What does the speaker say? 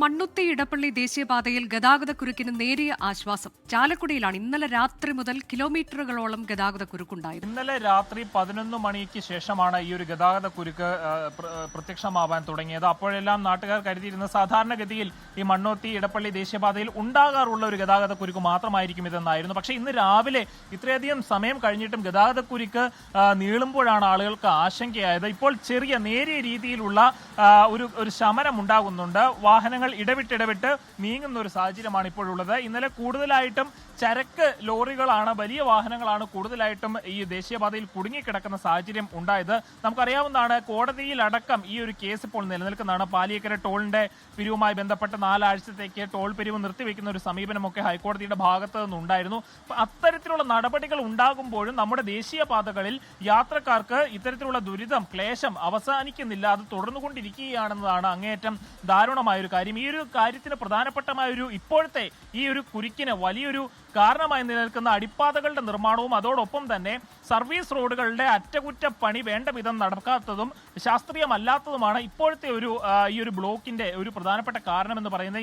മണ്ണുത്തി ഇടപ്പള്ളി ദേശീയപാതയിൽ ഗതാഗതക്കുരുക്കിന് നേരിയ ആശ്വാസം. ചാലക്കുടിയിലാണ് ഇന്നലെ രാത്രി മുതൽ കിലോമീറ്ററുകളോളം ഗതാഗതക്കുരുക്കുണ്ടായത്. ഇന്നലെ രാത്രി പതിനൊന്ന് മണിക്ക് ശേഷമാണ് ഈ ഒരു ഗതാഗതക്കുരുക്ക് പ്രത്യക്ഷമാവാൻ തുടങ്ങിയത്. അപ്പോഴെല്ലാം നാട്ടുകാർ കരുതിയിരുന്ന സാധാരണഗതിയിൽ ഈ മണ്ണോത്തി ഇടപ്പള്ളി ദേശീയപാതയിൽ ഉണ്ടാകാറുള്ള ഒരു ഗതാഗതക്കുരുക്ക് മാത്രമായിരിക്കും ഇതെന്നായിരുന്നു. പക്ഷേ ഇന്ന് രാവിലെ ഇത്രയധികം സമയം കഴിഞ്ഞിട്ടും ഗതാഗത കുരുക്ക് ആ, നീളുമ്പോഴാണ് ആളുകൾക്ക് ആശങ്കയായത്. ഇപ്പോൾ ചെറിയ നേരിയ രീതിയിലുള്ള ഒരു ഒരു ശമനം ഉണ്ടാകുന്നുണ്ട് വാഹനങ്ങൾ ഇടവിട്ടിടവിട്ട് നീങ്ങുന്ന ഒരു സാഹചര്യമാണ് ഇപ്പോഴുള്ളത്. ഇന്നലെ കൂടുതലായിട്ടും ചരക്ക് ലോറികളാണ് വലിയ വാഹനങ്ങളാണ് കൂടുതലായിട്ടും ഈ ദേശീയപാതയിൽ കുടുങ്ങിക്കിടക്കുന്ന സാഹചര്യം ഉണ്ടായത്. നമുക്കറിയാവുന്നതാണ് കോടതിയിലടക്കം ഈ ഒരു കേസ് ഇപ്പോൾ നിലനിൽക്കുന്നതാണ്. പാലിയക്കര ടോളിന്റെ പിരിവുമായി ബന്ധപ്പെട്ട് നാലാഴ്ചത്തേക്ക് ടോൾ പിരിവ് നിർത്തിവെക്കുന്ന ഒരു സമീപനമൊക്കെ ഹൈക്കോടതിയുടെ ഭാഗത്ത് നിന്നുണ്ടായിരുന്നു. അത്തരത്തിലുള്ള നടപടികൾ ഉണ്ടാകുമ്പോഴും നമ്മുടെ ദേശീയപാതകളിൽ യാത്രക്കാർക്ക് ഇത്തരത്തിലുള്ള ദുരിതം ക്ലേശം അവസാനിക്കുന്നില്ല. അത് തുടർന്നുകൊണ്ടിരിക്കുകയാണെന്നതാണ് അങ്ങേയറ്റം ദാരുണമായ ഒരു കാര്യം. ഈ ഒരു കാര്യത്തിന് പ്രധാനപ്പെട്ടമായ ഒരു ഇപ്പോഴത്തെ ഈ ഒരു കുരുക്കിന് വലിയൊരു കാരണമായി നിലനിൽക്കുന്ന അടിപ്പാതകളുടെ നിർമ്മാണവും അതോടൊപ്പം തന്നെ സർവീസ് റോഡുകളുടെ അറ്റകുറ്റപ്പണി വേണ്ട വിധം നടക്കാത്തതും ശാസ്ത്രീയമല്ലാത്തതുമാണ് ഇപ്പോഴത്തെ ഒരു ഈ ഒരു ബ്ലോക്കിന്റെ ഒരു പ്രധാനപ്പെട്ട കാരണം എന്ന് പറയുന്നത്.